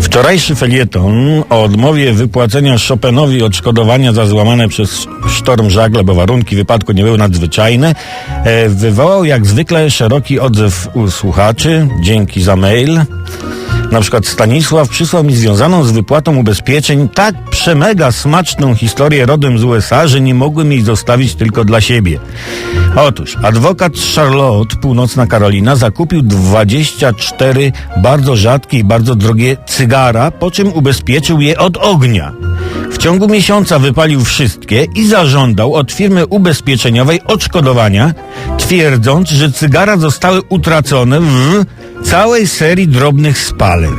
Wczorajszy felieton o odmowie wypłacenia Chopinowi odszkodowania za złamane przez sztorm żagle, bo warunki wypadku nie były nadzwyczajne, e, wywołał jak zwykle szeroki odzew u słuchaczy. Dzięki za mail. Na przykład Stanisław przysłał mi związaną z wypłatą ubezpieczeń tak przemega smaczną historię rodem z USA, że nie mogłem jej zostawić tylko dla siebie. Otóż adwokat Charlotte, północna Karolina, zakupił 24 bardzo rzadkie i bardzo drogie cygara, po czym ubezpieczył je od ognia. W ciągu miesiąca wypalił wszystkie i zażądał od firmy ubezpieczeniowej odszkodowania, twierdząc, że cygara zostały utracone w całej serii drobnych spaleń.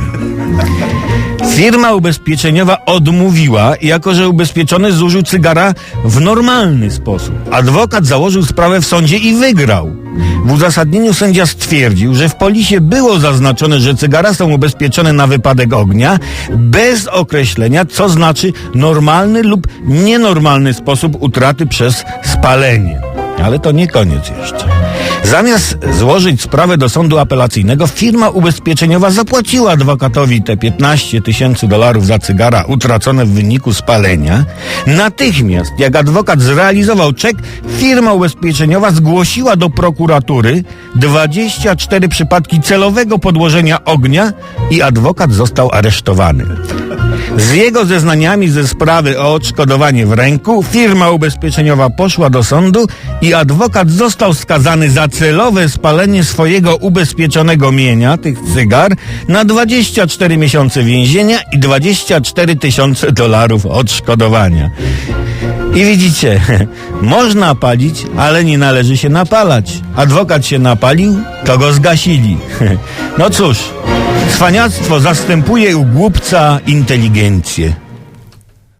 Firma ubezpieczeniowa odmówiła, jako że ubezpieczony zużył cygara w normalny sposób. Adwokat założył sprawę w sądzie i wygrał. W uzasadnieniu sędzia stwierdził, że w polisie było zaznaczone, że cygara są ubezpieczone na wypadek ognia, bez określenia, co znaczy normalny lub nienormalny sposób utraty przez spalenie. Ale to nie koniec jeszcze. Zamiast złożyć sprawę do sądu apelacyjnego, firma ubezpieczeniowa zapłaciła adwokatowi te 15 tysięcy dolarów za cygara utracone w wyniku spalenia. Natychmiast, jak adwokat zrealizował czek, firma ubezpieczeniowa zgłosiła do prokuratury 24 przypadki celowego podłożenia ognia i adwokat został aresztowany. Z jego zeznaniami ze sprawy o odszkodowanie w ręku firma ubezpieczeniowa poszła do sądu i adwokat został skazany za celowe spalenie swojego ubezpieczonego mienia, tych cygar, na 24 miesiące więzienia i 24 tysiące dolarów odszkodowania. I widzicie, można palić, ale nie należy się napalać. Adwokat się napalił, to go zgasili. No cóż, cwaniactwo zastępuje u głupca inteligencję.